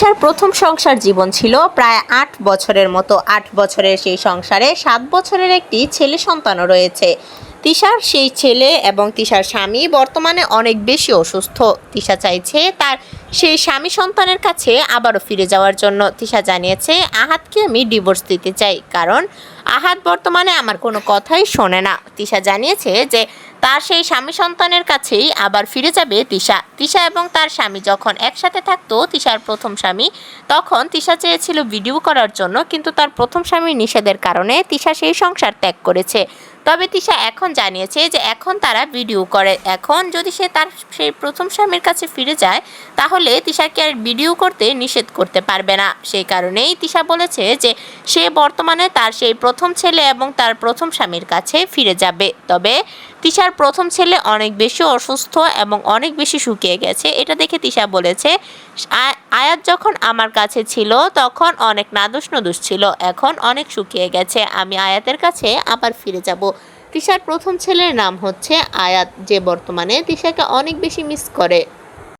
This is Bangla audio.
তিশার প্রথম সংসার জীবন ছিল প্রায় আট বছরের মতো। আট বছরের সেই সংসারে সাত বছরের একটি ছেলে সন্তানও রয়েছে। তিশার সেই ছেলে এবং তিশার স্বামী বর্তমানে অনেক বেশি অসুস্থ। তিশা চাইছে তার সেই স্বামী সন্তানের কাছে আবারও ফিরে যাওয়ার জন্য। তিশা জানিয়েছে, আহাতকে আমি ডিভোর্স দিতে চাই, কারণ আহাত বর্তমানে আমার কোনো কথাই শোনে না। তিশা জানিয়েছে যে তার সেই স্বামী সন্তানের কাছেই আবার ফিরে যাবে তিশা। তিশা এবং তার স্বামী যখন একসাথে থাকতো, তিশার প্রথম স্বামী, তখন তিশা চেয়েছিল ভিডিও করার জন্য, কিন্তু তার প্রথম স্বামীর নিষেধের কারণে তিশা সেই সংসার ত্যাগ করেছে। তবে তিশা এখন জানিয়েছে যে এখন তারা ভিডিও করে। এখন যদি সে তার সেই প্রথম স্বামীর কাছে ফিরে যায়, তাহলে তিশাকে আর ভিডিও করতে নিষেধ করতে পারবে না। সেই কারণেই তিশা বলেছে যে সে বর্তমানে তার সেই প্রথম ছেলে এবং তার প্রথম স্বামীর কাছে ফিরে যাবে। তবে তিশার প্রথম ছেলে অনেক বেশি অসুস্থ এবং অনেক বেশি শুকিয়ে গেছে। এটা দেখে তিশা বলেছে, "আ- আয়াত যখন আমার কাছে ছিল, তখন অনেক নাদুস নদুস ছিল। এখন অনেক শুকিয়ে গেছে। আমি আয়াতের কাছে আবার ফিরে যাব। তিশার প্রথম ছেলের নাম হচ্ছে আয়াত যে বর্তমানে তিশাকে অনেক বেশি মিস করে।